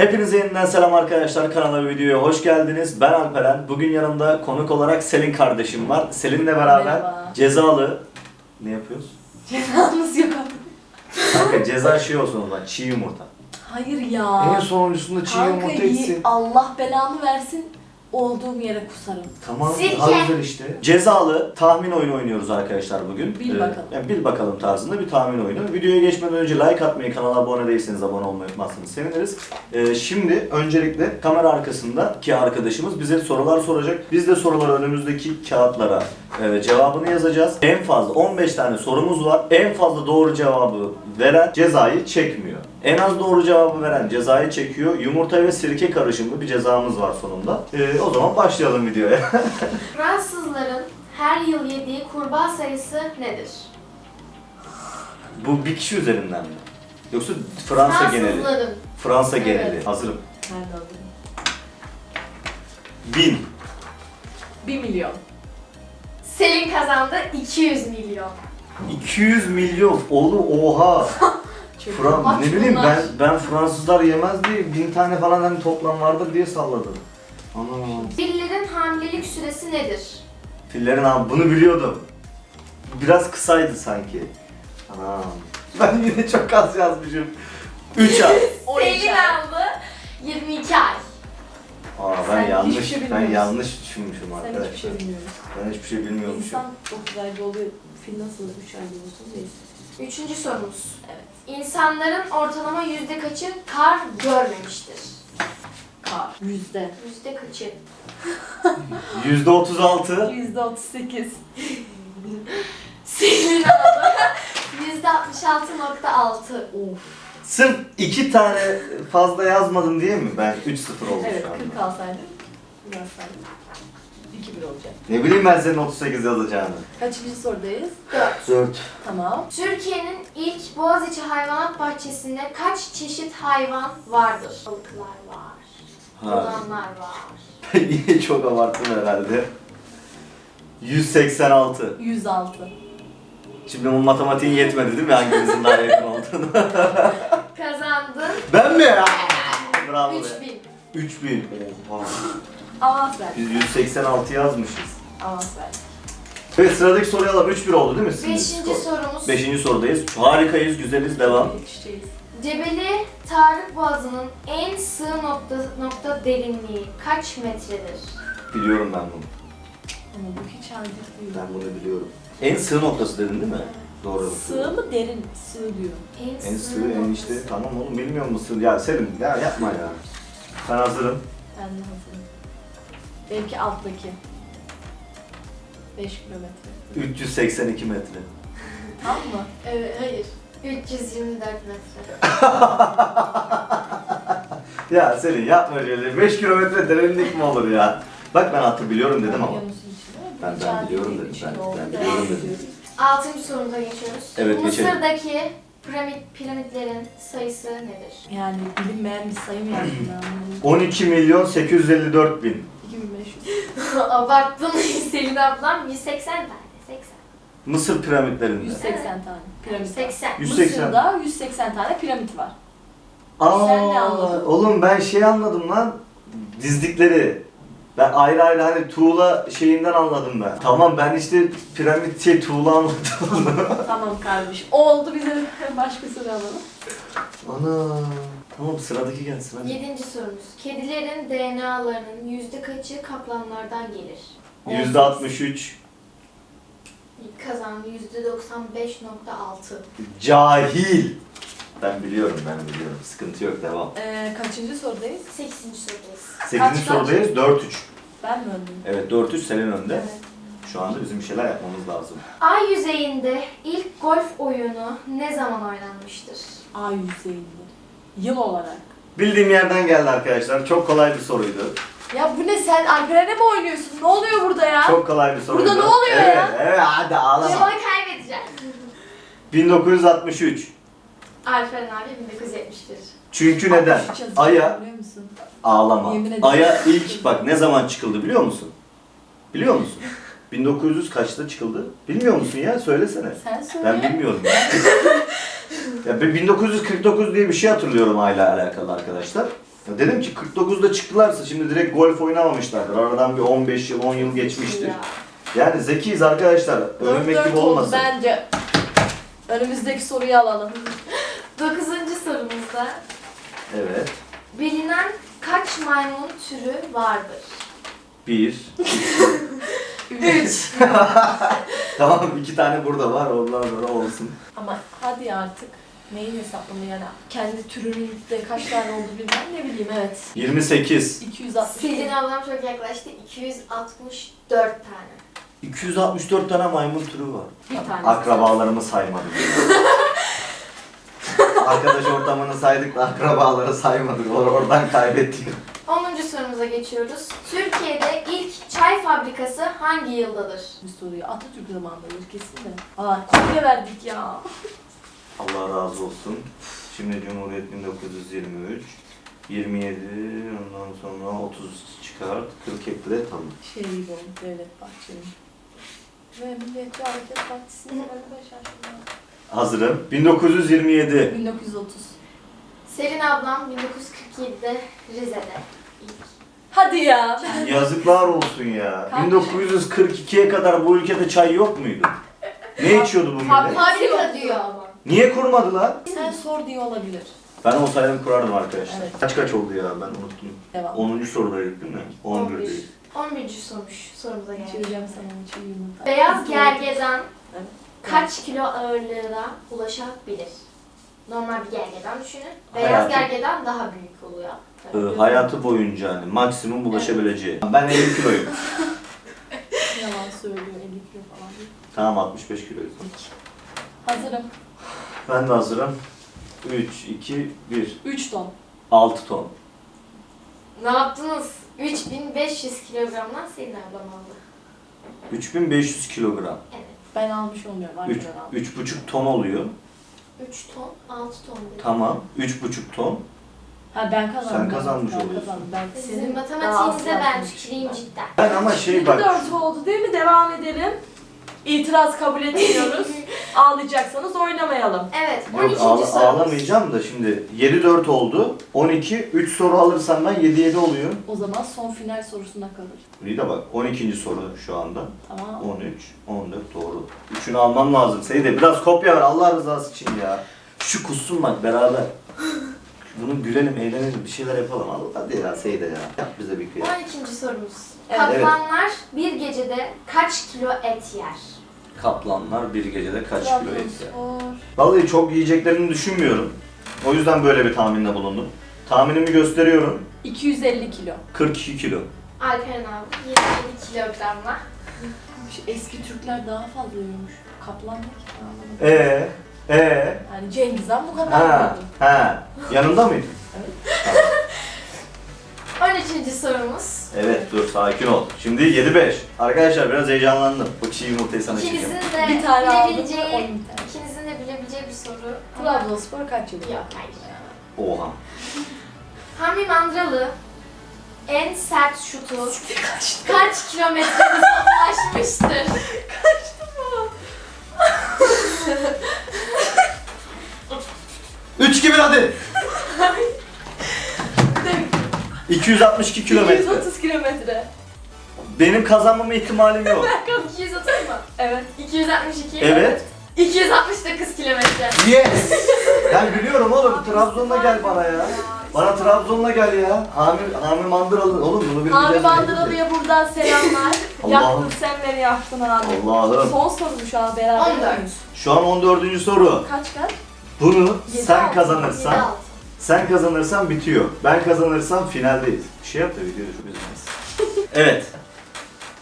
Hepinize yeniden selam arkadaşlar. Kanala ve videoya hoş geldiniz. Ben Alperen. Bugün yanımda konuk olarak Selin kardeşim var. Selin'le beraber Merhaba. cezalı... Ne yapıyoruz? Cezamız yok. Kanka ceza şey olsun o zaman. Çiğ yumurta. Hayır ya. En sonuncusunda çiğ Kanka yumurta iyi, içsin. Allah belamı versin. Olduğum yere kusarım. Tamam, Sirke. güzel işte. Cezalı tahmin oyunu oynuyoruz arkadaşlar bugün. Bil Ee, bakalım. yani bil bakalım tarzında bir tahmin oyunu. Videoya geçmeden önce like atmayı, kanala abone değilseniz abone olmayı unutmazsanız seviniriz. Ee, şimdi öncelikle kamera arkasındaki arkadaşımız bize sorular soracak. Biz de soruları önümüzdeki kağıtlara e, cevabını yazacağız. En fazla 15 tane sorumuz var. En fazla doğru cevabı veren cezayı çekmiyor. En az doğru cevabı veren cezayı çekiyor. Yumurta ve sirke karışımlı bir cezamız var sonunda. Ee, o zaman başlayalım videoya. Fransızların her yıl yediği kurbağa sayısı nedir? Bu bir kişi üzerinden mi? Yoksa Fransa geneli? Fransızların. Fransa Evet. geneli. Hazırım. Nerede? Bin. 1 milyon. Selin kazandı 200 milyon. 200 milyon. Oğlum oha. Çok Fran Aç ne bileyim bunlar. ben ben Fransızlar yemez diye bin tane falan hani toplam vardır diye salladım. Ana. Fillerin hamilelik süresi nedir? Fillerin abi bunu biliyordum. Biraz kısaydı sanki. Ana. Ben yine çok az yazmışım. 3 ay. 12 Selin ay. aldı 22 ay. Aa Sen ben hiçbir yanlış şey ben bilmiyorsun. yanlış düşünmüşüm Sen arkadaşlar. hiçbir şey bilmiyorsun. Ben hiçbir şey bilmiyormuşum. İnsan 9 ayda oluyor. Fil nasıl 3 ayda olsun değil. Üçüncü sorumuz. Evet. İnsanların ortalama yüzde kaçı kar görmemiştir? Kar. Yüzde. Yüzde kaçı? Yüzde 36. Yüzde 38. Selin aldı yüzde 66.6. Of. Sırf iki tane fazla yazmadım diye mi ben 3-0 oldum Evet şu anda? 40 alsaydın. Biraz saydın. 2-1 olacak. Ne bileyim ben senin 38 yazacağını. Kaçıncı sorudayız? 4. 4. Tamam. Türkiye'nin ilk Boğaziçi Hayvanat Bahçesi'nde kaç çeşit hayvan vardır? Balıklar var, Ha. yılanlar var. Yine çok abarttım herhalde. 186. 106. Şimdi bu matematiğin yetmedi değil mi hangimizin daha yakın olduğunu? Kazandın ben mi ya? Bravo be. 3000. 3000. Oha. Avans. Biz 186 yazmışız. Avans ver. Evet sıradaki soruyu alalım. 3-1 oldu değil mi? Sizin Beşinci skor? sorumuz. Beşinci sorudayız. Harikayız, güzeliz. Devam. Yetişeceğiz. Cebeli Tarık Boğazı'nın en sığ nokta, nokta derinliği kaç metredir? Biliyorum ben bunu. Ama bu hiç değil. Ben bunu biliyorum. En sığ noktası dedin değil mi? Doğru. Sığ mı derin? mi? Sığ diyor. En, En sığ sığ, en noktası. işte. Tamam oğlum bilmiyor musun? Ya Selim ya yapma ya. Ben hazırım. Ben de hazırım. Belki alttaki. 5 kilometre. 382 metre. Tam mı? Evet, hayır. 324 metre. Ya Selin yapma şöyle. 5 kilometre derinlik mi olur ya? Bak ben atı biliyorum dedim ama. Okyanusun içinde. Ben- ben biliyorum dedim, ben- oldu. ben biliyorum dedim. Altıncı sorumuza geçiyoruz. Evet, geçelim. Mısır'daki piramit, piramitlerin sayısı nedir? Yani bilinmeyen bir sayı mı yazdın ben? 12 milyon 854 bin. 2500. Abarttın Selin ablam 180 tane. 80. Mısır piramitlerinde. 180 tane piramit. var. 80. 180. Mısır'da 180 tane piramit var. Aa, Sen ne anladın? Oğlum ben şey anladım lan. Dizdikleri. Ben ayrı ayrı hani tuğla şeyinden anladım ben. Tamam ben işte piramit şey tuğla anladım. tamam kardeşim. Oldu bize başka soru alalım. Ana. Tamam sıradaki gelsin hadi. Yedinci sorumuz. Kedilerin DNA'larının yüzde kaçı kaplanlardan gelir? Yüzde 63. Kazandı yüzde 95.6. Cahil. Ben biliyorum ben biliyorum. Sıkıntı yok devam. Ee, kaçıncı sorudayız? Sekizinci sorudayız. 8. kaç? sorudayız 4-3. Ben mi öndüm? Evet 4-3 senin önde. Evet. Şu anda bizim bir şeyler yapmamız lazım. Ay yüzeyinde ilk golf oyunu ne zaman oynanmıştır? A yüzeyinde. Yıl olarak. Bildiğim yerden geldi arkadaşlar. Çok kolay bir soruydu. Ya bu ne sen Alperen'e mi oynuyorsun? Ne oluyor burada ya? Çok kolay bir soruydu. Burada ne oluyor evet, ya? Evet hadi ağlama. Cevabı kaybedeceğim. 1963. Alperen abi 1971. Çünkü neden? 63 yazıyor, Aya Biliyor musun? ağlama. Yemin ederim. Aya ilk bak ne zaman çıkıldı biliyor musun? Biliyor musun? 1900 kaçta çıkıldı? Bilmiyor musun ya? Söylesene. Sen söyle. Ben bilmiyorum. ya ben 1949 diye bir şey hatırlıyorum ayla alakalı arkadaşlar. Ya dedim ki 49'da çıktılarsa şimdi direkt golf oynamamışlardır. Aradan bir 15 yıl 10 yıl geçmiştir. Ya. Yani zekiyiz arkadaşlar. Övünmek 4-4 gibi olmasın. bence. Önümüzdeki soruyu alalım. Dokuzuncu sorumuzda Evet. bilinen kaç maymun türü vardır? 1. 3. tamam iki tane burada var. Ondan sonra olsun. Ama hadi artık. Neyin hesaplamı yani? Kendi türünün de kaç tane oldu bilmem ne bileyim evet. 28. 260. Selin ablam çok yaklaştı. 264 tane. 264 tane maymun türü var. Bir tanesi. Akrabalarımı saymadık. Arkadaş ortamını saydık da akrabaları saymadık. Or- Oradan kaybettik. 10. sorumuza geçiyoruz. Türkiye'de ilk çay fabrikası hangi yıldadır? Bir soruyu Atatürk zamanındadır kesin de. Aa kopya verdik ya. Allah razı olsun. Şimdi Cumhuriyet 1923. 27, ondan sonra 30 çıkart, 40 ekle tamam. Şey olmuş Devlet Bahçeli. Ve Milliyetçi Hareket Partisi'nin. Hazırım. 1927. 1930. Selin ablam 1947'de Rize'de. Hadi ya. Yazıklar olsun ya. Kaç? 1942'ye kadar bu ülkede çay yok muydu? Ne içiyordu bu millet? Fabrika diyor ama. Niye kurmadılar? Sen sor diye olabilir. Ben olsaydım kurardım arkadaşlar. Evet. Kaç kaç oldu ya ben unuttum. Devam. 10. sorudaydık değil mi? 11 değil. 11. sormuş sorumuza geldi. İçireceğim sana yumurta. Beyaz gergedan Evet. kaç kilo ağırlığına ulaşabilir? Normal bir gergedan düşünün. Beyaz Hayatım. gergedan daha büyük oluyor. Ee, hayatı boyunca hani maksimum ulaşabileceği. Ben 50 kiloyum. Yalan söylüyor 50 kilo falan. tamam 65 kiloyum. Hazırım. Ben de hazırım. 3, 2, 1. 3 ton. 6 ton. Ne yaptınız? 3500 kilogramdan Selin ablam aldı. 3500 kilogram. Evet. Ben almış olmuyorum. 3, Arkadan aldım. 3,5 ton oluyor. 3 ton, 6 ton dedi. Tamam. 3,5 ton. Ha ben kazandım. Sen kazanmış ben oluyorsun. Kazandım. Ben Sizin matematiğinize ben tüküreyim cidden. Ben ama şey bak. 4 oldu değil mi? Devam edelim. İtiraz kabul etmiyoruz. Ağlayacaksanız oynamayalım. Evet, 12. Yok ağla- sorumuz. ağlamayacağım da şimdi 7-4 oldu. 12, 3 soru alırsam ben 7-7 oluyor. O zaman son final sorusuna kalır. İyi de bak 12. soru şu anda. Tamam. 13, 14 doğru. Üçünü almam lazım. Seyde biraz kopya ver Allah rızası için ya. Şu kussun bak beraber. Bunu gülelim, eğlenelim, bir şeyler yapalım. Allah hadi ya Seyde ya. Yap bize bir kıyak. 12. sorumuz. Evet. Kaplanlar bir gecede kaç kilo et yer? Kaplanlar bir gecede kaç kilo et yer? Vallahi çok yiyeceklerini düşünmüyorum. O yüzden böyle bir tahminde bulundum. Tahminimi gösteriyorum. 250 kilo. 42 kilo. Alperen abi 27 kilogramla. Şu Eski Türkler daha fazla yiyormuş. Kaplan ne ki? Anlamadım. Ee, ee, Yani Cengiz Han bu kadar ha, yiyordu. ha. Yanında mıydın? 13. sorumuz. Evet dur sakin ol. Şimdi 7-5. Arkadaşlar biraz heyecanlandım. Bu çiğ yumurtayı sana İkinizin çekeceğim. de Bir tane aldım. bilebileceği, 10 tane. ikinizin de bilebileceği bir soru. Ama Trabzonspor kaç yıl? Yok, hayır. Oha. Hami Mandralı en sert şutu kaç kilometre ulaşmıştır? 3 gibi hadi. 262 kilometre. 230 kilometre. Benim kazanmama ihtimalim yok. 230 mu? Evet. 262. Evet. 269 kilometre. Yes. Ben biliyorum oğlum. Trabzon'la gel bana ya. Bana Trabzon'la gel ya. Hami, Hami Mandıralı. Oğlum bunu bileceğiz. Abi mi? Mandıralı'ya buradan selamlar. Allah'ım. yaktın sen beni yaktın abi. Allah'ım. Son soru şu an beraber 14. muyuz? Şu an 14. soru. Kaç kaç? Bunu Yedi sen altı, kazanırsan, 7-6. Sen kazanırsan bitiyor. Ben kazanırsam finaldeyiz. Bir şey yap da videoda çok üzülmez. evet.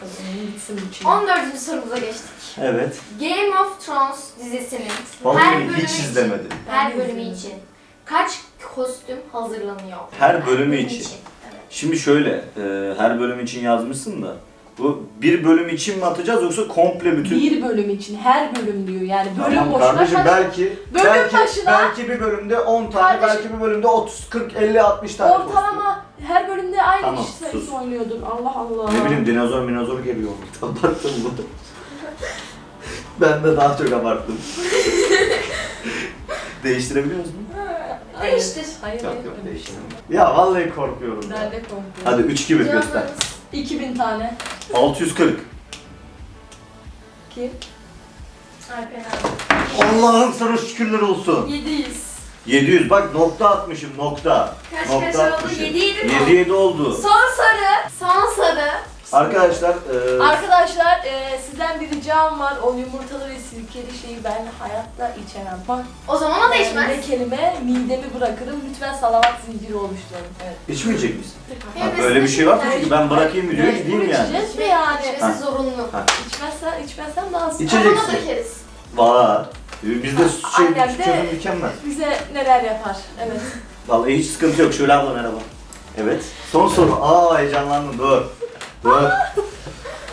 Kazanayım gitsin bu çiğ. 14. sorumuza geçtik. Evet. Game of Thrones dizisinin her Vallahi bölümü hiç için, izlemedim. her bölümü için kaç kostüm hazırlanıyor? Her bölümü için. Evet. Şimdi şöyle, e, her bölüm için yazmışsın da bu bir bölüm için mi atacağız yoksa komple bütün Bir bölüm için her bölüm diyor yani bölüm Tamam boşuna kardeşim kaç- belki Bölüm belki, başına- belki bir bölümde 10 tane, Kardeşim- belki bir bölümde 30, 40, 50, 60 tane. Ortalama her bölümde aynı Tamam, kişi sayısı oynuyordur. Allah Allah. Ne bileyim dinozor minozor geliyor. Abarttım bu. ben de daha çok abarttım. Değiştirebiliyoruz mu? Değiştir. Hayır, Yok hayır. yok değiştirmem. Ya vallahi korkuyorum. ya. Nerede korkuyorum? Hadi 3 gibi göster. Cevaplarınız 2000 tane. 640. Kim? Alper abi. Allah'ım sana şükürler olsun. 700. 700 bak nokta atmışım nokta. Kaç nokta kaç oldu? atmışım. 7 7 mi? 7 7 oldu. Son soru. Son soru. Arkadaşlar e, Arkadaşlar e, sizden bir ricam var. O yumurtalı ve sirkeli şeyi ben hayatta içemem. Bak O zaman o ne değişmez. kelime midemi bırakırım. Lütfen salavat zinciri oluşturun. Evet. içmeyecek misin? Ha, Evet, böyle bir şey var mı? Çünkü ben bırakayım videoyu gideyim yani. içeceğiz mi yani? Ha. İçmesi zorunlu. Ha. İçmezsen, içmezsen daha sıkıntı. İçeceksin. Kafana dökeriz. Var. Bizde şey Annem de- çözüm mükemmel. Bize neler yapar. Evet. Vallahi hiç sıkıntı yok. Şöyle abla merhaba. Evet. Son soru. Aa heyecanlandım. Dur. Dur.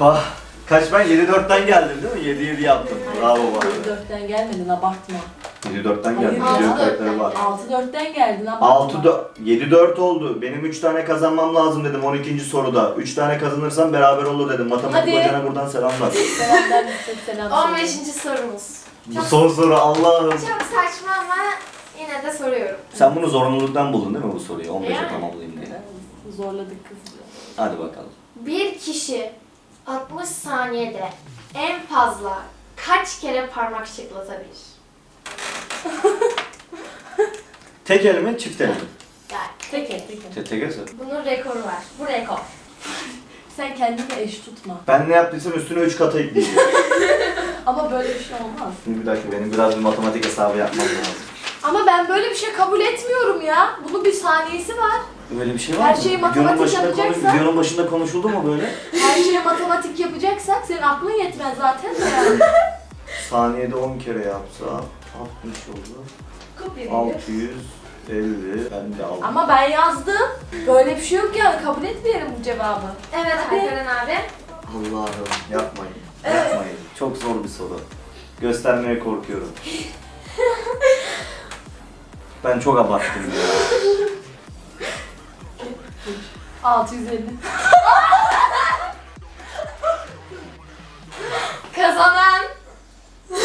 ah. Kaç ben? 7-4'ten geldim değil mi? 7-7 yaptım. Bravo bana. 4'ten gelmedin abartma. 7-4'ten Hayır, geldim. altı Video kayıtları var. geldim. 6-4'ten geldin abartma. 6 4 7 4 oldu. Benim 3 tane kazanmam lazım dedim 12. soruda. 3 tane kazanırsam beraber olur dedim. Matematik Hadi. hocana buradan selamlar. Selamlar, selam 15. söyle. sorumuz. Bu son soru Allah'ım. Çok saçma ama yine de soruyorum. Sen bunu zorunluluktan buldun değil mi bu soruyu? 15'e Yani. tamamlayayım diye. Zorladık kız. Hadi bakalım. Bir kişi 60 saniyede en fazla kaç kere parmak şıklatabilir? Tek el mi çift el mi? Yani Tek et, tek et. Te tek el söyle. bunun rekoru var. Bu rekor. Sen kendini eş tutma. Ben ne yaptıysam üstüne 3 kata ekleyeceğim. Ama böyle bir şey olmaz. Şimdi bir dakika benim biraz bir matematik hesabı yapmam lazım. Ama ben böyle bir şey kabul etmiyorum ya. Bunun bir saniyesi var. Böyle bir şey var Her mı? şeyi Videonun matematik başında, konuş, yapacaksan- videonun başında konuşuldu mu böyle? Her şeye matematik yapacaksak senin aklın yetmez zaten de yani. Saniyede 10 kere yapsa 60 oldu. Kopya 650 ben de aldım. Ama ben yazdım. Böyle bir şey yok yani. Kabul etmeyelim bu cevabı. Evet. Alperen abi. Allah'ım yapmayın. Yapmayın. Çok zor bir soru. Göstermeye korkuyorum. Ben çok abarttım ya. 650. Kazanan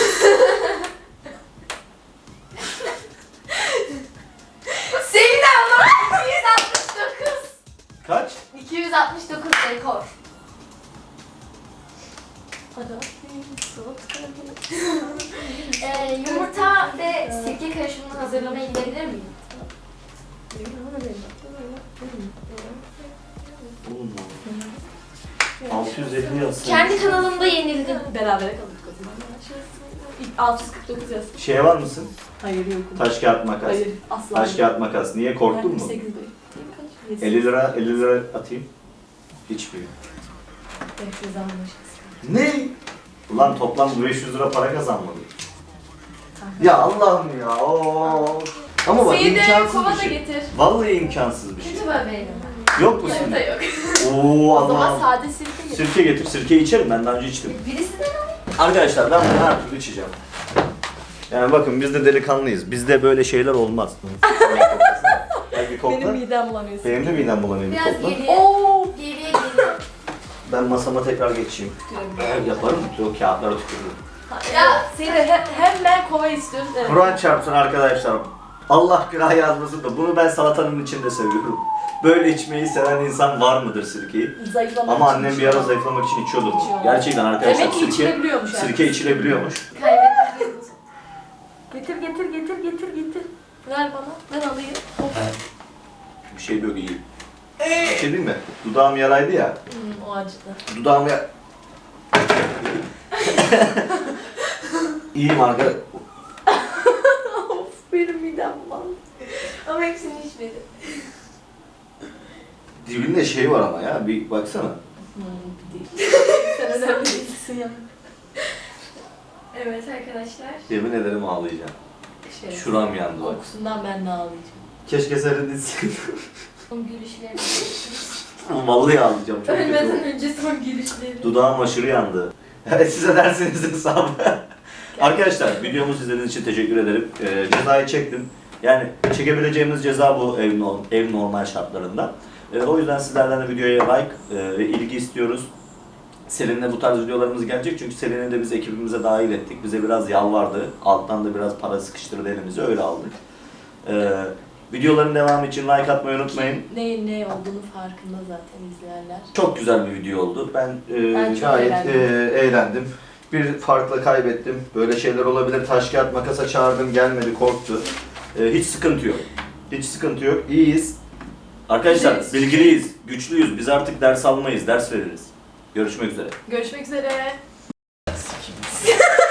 Selin abla 269. Kaç? 269 rekor. Ee, yumurta ve sirke karışımını hazırlamaya gidebilir miyim? Oğlum ya. 650 yazsın. Kendi kanalımda yenildim. Berabere kaldık o zaman. İlk 649 yaz. Şeye var mısın? Hayır yok. Taş kağıt makas. Hayır asla. Taş kağıt makas. Niye korktun mu? 8 bey. 50 lira 50 lira atayım. Hiçbir. 500 anlaşılsın. Ne? Ulan toplam 500 lira para kazanmadım. Ya Allah'ım ya. Oo. Ama bak Seyide imkansız kova bir da şey. getir. Vallahi imkansız bir şey. Kötü böbreğim. Yok mu Yok senin? yok. Oo O zaman Allah'ım. sade sirke getir. Sirke getir. Sirke içerim ben daha önce içtim. Birisi de Arkadaşlar ben bunu her türlü içeceğim. Yani bakın biz de delikanlıyız. Bizde böyle şeyler olmaz. Gel bir kokla. Benim midem bulanıyor. Benim de midem bulanıyor bir biraz kokla. geriye, Oo. geriye geliyor. Ben masama tekrar geçeyim. Evet, yaparım. O kağıtlara tükürürüm. Ya, Seni he, hemen kova istiyoruz. Evet. Kur'an çarpsın arkadaşlar. Allah günah yazmasın da bunu ben salatanın içinde seviyorum. Böyle içmeyi seven insan var mıdır sirkeyi? Zayıflamak Ama için annem bir içiyor. ara zayıflamak için içiyordu bunu. İçiyor. Gerçekten arkadaşlar Demek ki sirke, içilebiliyormuş yani. sirke içilebiliyormuş. Getir getir getir getir getir. Ver bana. Ben alayım. Of. Bir şey yok iyi. Bir şey değil mi? Dudağım yaraydı ya. Hmm, o acıdı. Dudağım ya... İyiyim arkadaşlar. of benim midem bulandı. Ama hepsini içmedim. Dibinde şey var ama ya bir baksana. Hmm. Sen önemli değilsin ya. Evet arkadaşlar. Yemin ederim ağlayacağım. Şey, Şuram yandı bak. Kokusundan ben de ağlayacağım. Keşke seyredilsin. Son gülüşlerini Vallahi ağlayacağım. Çok kötü Ölmeden oldu. önce son gülüşleri. Dudağım aşırı yandı. Evet size dersiniz hesabı. Arkadaşlar videomu izlediğiniz için teşekkür ederim. Ee, cezayı çektim. Yani çekebileceğimiz ceza bu ev, ev normal şartlarında. Ee, o yüzden sizlerden de videoya like e, ve ilgi istiyoruz. Selin'le bu tarz videolarımız gelecek çünkü Selin'i de biz ekibimize dahil ettik. Bize biraz yalvardı. Alttan da biraz para sıkıştırdı elimize öyle aldık. Ee, Videoların devamı için like atmayı unutmayın. Neyin ne olduğunu farkında zaten izleyenler. Çok güzel bir video oldu. Ben, e, Ben çok gayet eğlendim. e, eğlendim. Bir farkla kaybettim. Böyle şeyler olabilir. Taş kağıt makasa çağırdım gelmedi korktu. E, hiç sıkıntı yok. Hiç sıkıntı yok. İyiyiz. Arkadaşlar İyiyiz. bilgiliyiz, güçlüyüz. Biz artık ders almayız, ders veririz. Görüşmek üzere. Görüşmek üzere.